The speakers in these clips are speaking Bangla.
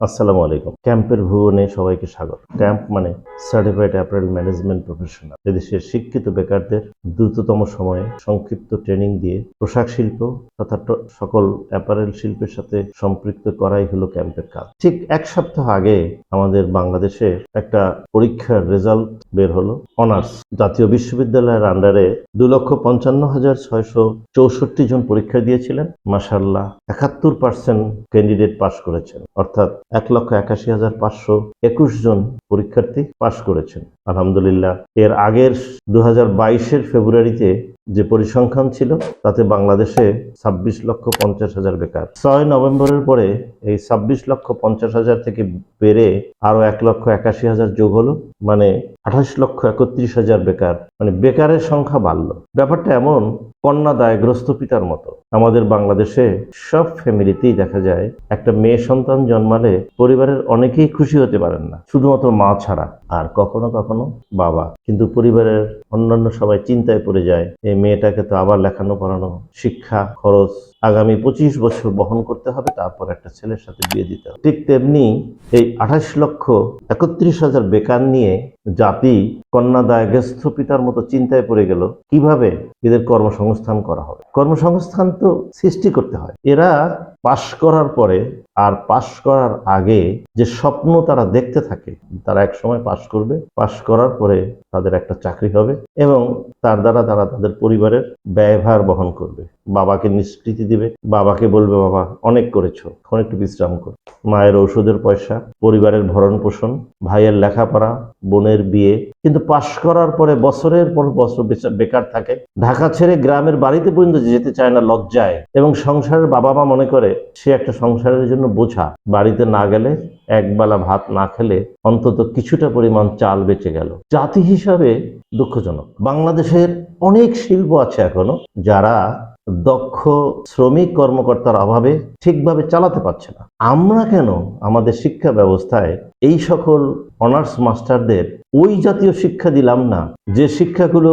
আসসালামু আলাইকুম। ক্যাম্পের ভুবনে সবাইকে স্বাগত। ক্যাম্প মানে সার্টিফাইড অ্যাপারেল ম্যানেজমেন্ট প্রফেশনাল এদেশের শিক্ষিত বেকারদের দ্রুততম সময়ে সংক্ষিপ্ত ট্রেনিং দিয়ে পোশাক শিল্প তথা সকল অ্যাপারেল শিল্পের সাথে সম্পৃক্ত করাই হলো ক্যাম্পের কাজ। ঠিক এক সপ্তাহ আগে আমাদের বাংলাদেশে একটা পরীক্ষার রেজাল্ট বের হলো, অনার্স। জাতীয় বিশ্ববিদ্যালয়ের আন্ডারে দু লক্ষ পঞ্চান্ন হাজার ছয়শো চৌষট্টি জন পরীক্ষা দিয়েছিলেন। মাসাল্লাহ একাত্তর পার্সেন্ট ক্যান্ডিডেট পাশ করেছেন। অর্থাৎ এক লক্ষ একাশি হাজার পাঁচশো একুশ জন পরীক্ষার্থী পাশ করেছেন। আলহামদুলিল্লাহ। এর আগের দু হাজার ফেব্রুয়ারিতে যে পরিসংখ্যান ছিল, তাতে বাংলাদেশে ছাব্বিশ লক্ষ পঞ্চাশ হাজার বেকার। ছয় নভেম্বরের পরে এই ছাব্বিশ লক্ষ পঞ্চাশ হাজার থেকে বেড়ে আরও এক লক্ষ একাশি হাজার যোগ হলো মানে আঠাশ লক্ষ একত্রিশ হাজার বেকার মানে বেকারের সংখ্যা বাড়লো। ব্যাপারটা এমন কন্যা দায়গ্রস্ত পিতার মতো। আমাদের বাংলাদেশে সব ফ্যামিলিতেই দেখা যায়, একটা মেয়ে সন্তান জন্মালে পরিবারের অনেকেই খুশি হতে পারেন না, শুধুমাত্র মা ছাড়া, আর কখনো কখনো বাবা। কিন্তু পরিবারের অন্যান্য সবাই চিন্তায় পড়ে যায়, এই মেয়েটাকে তো আবার লেখানো, পড়ানো, শিক্ষা, খরচ আগামী পঁচিশ বছর বহন করতে হবে, তারপর একটা ছেলের সাথে বিয়ে দিতে হবে। ঠিক তেমনি এই আঠাশ লক্ষ একত্রিশ হাজার বেকার নিয়ে জাতি কন্যা দায়গ্রস্ত পিতার মতো চিন্তায় পড়ে গেল, কীভাবে এদের কর্মসংস্থান করা হবে? কর্মসংস্থান তো সৃষ্টি করতে হয়। এরা পাশ করার পরে আর পাশ করার আগে যে স্বপ্ন তারা দেখতে থাকে, তারা এক সময় পাশ করবে, পাশ করার পরে তাদের একটা চাকরি হবে এবং তার দ্বারা তারা তাদের পরিবারের ব্যয়ভার বহন করবে। বাবাকে নিষ্কৃতি দিবে। বাবাকে বলবে, বাবা, অনেক করেছ। এখন একটু বিশ্রাম কর। মায়ের ঔষধের পয়সা, পরিবারের ভরণ পোষণ, ভাইয়ের লেখাপড়া, বোনের বিয়ে। কিন্তু পাশ করার পরে বছরের পর বছর বেকার থাকে। ঢাকা ছেড়ে গ্রামের বাড়িতে পর্যন্ত যেতে চায় না, লজ্জায়। এবং সংসারের বাবা মা মনে করে, সে একটা সংসারের জন্য বোঝা। বাড়িতে না গেলে একবেলা ভাত না খেলে অন্তত কিছুটা পরিমাণ চাল বেঁচে গেল। জাতি হিসাবে দুঃখজনক। বাংলাদেশের অনেক শিল্প আছে এখনও যারা দক্ষ শ্রমিক কর্মকর্তার অভাবে ঠিকভাবে চালাতে পারছে না। আমরা কেন আমাদের শিক্ষা ব্যবস্থায় এই সকল অনার্স মাস্টারদের ওই জাতীয় শিক্ষা দিলাম না, যে শিক্ষাগুলো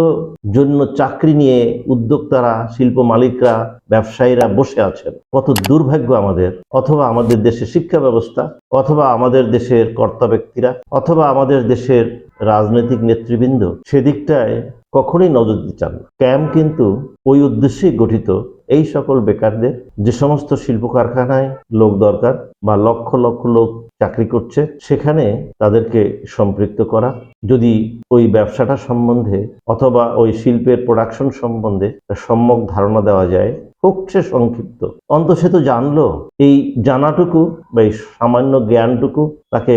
জন্য চাকরি নিয়ে উদ্যোক্তারা, শিল্প মালিকরা, ব্যবসায়ীরা বসে আছেন? কত দুর্ভাগ্য আমাদের। অথবা আমাদের দেশের শিক্ষা ব্যবস্থা, অথবা আমাদের দেশের কর্তা ব্যক্তিরা, অথবা আমাদের দেশের রাজনৈতিক নেতৃবৃন্দ সেদিকটায় কখনোই নজর দিতে চান না। ক্যাম্প কিন্তু ওই উদ্দেশ্যেই গঠিত। এই সকল বেকারদের যে সমস্ত শিল্প কারখানায় লোক দরকার বা লক্ষ লক্ষ লোক চাকরি করছে, সেখানে তাদেরকে সম্পৃক্ত করা, যদি ওই ব্যবসাটা সম্বন্ধে অথবা ওই শিল্পের প্রোডাকশন সম্বন্ধে সম্যক ধারণা দেওয়া যায় হোক সে সংক্ষিপ্ত। অন্ত সে তো জানলো। এই জানাটুকু বা এই সামান্য জ্ঞানটুকু তাকে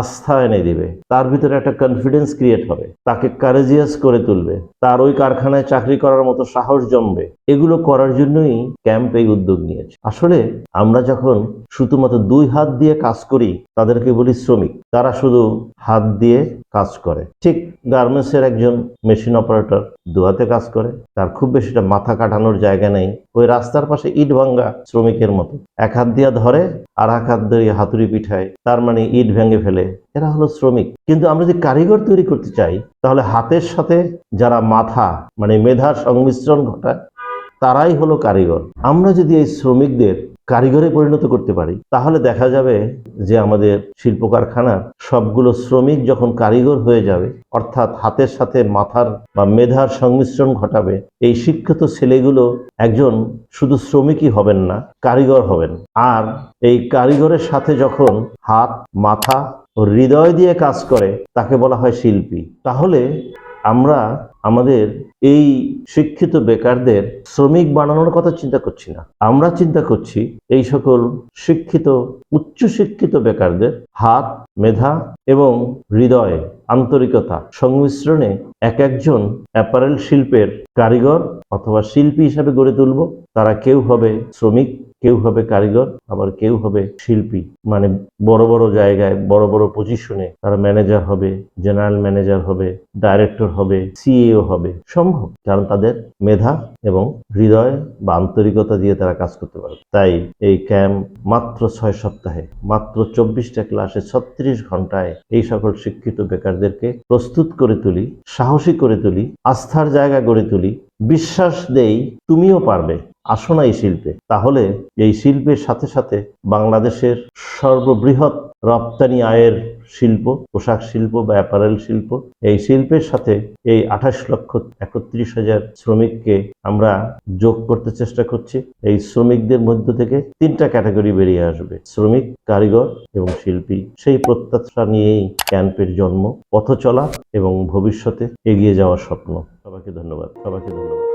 আস্থা এনে দিবে। তার ভিতরে একটা কনফিডেন্স ক্রিয়েট হবে। তাকে কারেজিয়াস করে তুলবে। তার ওই কারখানায় চাকরি করার মতো সাহস জমবে এগুলো করার জন্যই ক্যাম্প এই উদ্যোগ নিয়েছে। আসলে আমরা যখন শুধুমাত্র দুই হাত দিয়ে কাজ করি, তাদেরকে বলি শ্রমিক। তারা শুধু হাত দিয়ে কাজ করে। ঠিক গার্মেন্টসের একজন মেশিন অপারেটর দু হাতে কাজ করে। তার খুব বেশিটা মাথা কাটানোর জায়গা নেই। ওই রাস্তার পাশে ইট ভাঙ্গা শ্রমিকের মতো। এক হাত দিয়ে ধরে আর এক হাত দিয়ে হাতুড়ি পিঠায়। তার মানে ইট ভেঙে ফেলে, এরা হলো শ্রমিক। কিন্তু আমরা যদি কারিগর তৈরি করতে চাই, তাহলে হাতের সাথে যারা মাথা মানে মেধার সংমিশ্রণ ঘটায়, তারাই হলো কারিগর। আমরা যদি এই শ্রমিকদের কারিগরে পরিণত করতে পারি, তাহলে দেখা যাবে যে আমাদের শিল্প কারখানার সবগুলো শ্রমিক যখন কারিগর হয়ে যাবে, অর্থাৎ হাতের সাথে মাথার বা মেধার সংমিশ্রণ ঘটাবে, এই শিক্ষিত ছেলেগুলো একজন শুধু শ্রমিকই হবেন না, কারিগর হবেন। আর এই কারিগরের সাথে যখন হাত, মাথা ও হৃদয় দিয়ে কাজ করে, তাকে বলা হয় শিল্পী। তাহলে আমরা আমাদের এই শিক্ষিত বেকারদের শ্রমিক বানানোর কথা চিন্তা করছি না। আমরা চিন্তা করছি এই সকল শিক্ষিত উচ্চ শিক্ষিত বেকারদের হাত, মেধা এবং হৃদয় আন্তরিকতা সংমিশ্রণে এক একজন অ্যাপারেল শিল্পের কারিগর অথবা শিল্পী হিসাবে গড়ে তুলব। তারা কেউ হবে শ্রমিক, কেউ হবে কারিগর, আবার কেউ হবে শিল্পী। মানে বড় বড় জায়গায়, বড় বড় পজিশনে তারা ম্যানেজার হবে জেনারেল ম্যানেজার হবে ডাইরেক্টর হবে সিএও হবে। সম্ভব। কারণ তাদের মেধা এবং হৃদয় বা আন্তরিকতা দিয়ে তারা কাজ করতে পারে। তাই এই ক্যাম্প মাত্র ছয় সপ্তাহে, মাত্র চব্বিশটা ক্লাসে ছত্রিশ ঘন্টায় এই সকল শিক্ষিত বেকারদেরকে প্রস্তুত করে তুলি, সাহসী করে তুলি, আস্থার জায়গা গড়ে তুলি। বিশ্বাস দেই, তুমিও পারবে। আসো না এই শিল্পে। তাহলে এই শিল্পের সাথে সাথে বাংলাদেশের সর্ববৃহৎ রপ্তানি আয়ের শিল্প, পোশাক শিল্প বা অ্যাপারেল শিল্প। এই শিল্পের সাথে এই আঠাশ লক্ষ একত্রিশ হাজার শ্রমিককে আমরা যোগ করতে চেষ্টা করছি। এই শ্রমিকদের মধ্য থেকে তিনটা ক্যাটাগরি বেরিয়ে আসবে। শ্রমিক, কারিগর এবং শিল্পী। সেই প্রত্যাশা নিয়েই ক্যাম্পের জন্ম পথ চলা এবং ভবিষ্যতে এগিয়ে যাওয়ার স্বপ্ন। সবাইকে ধন্যবাদ। সবাইকে ধন্যবাদ।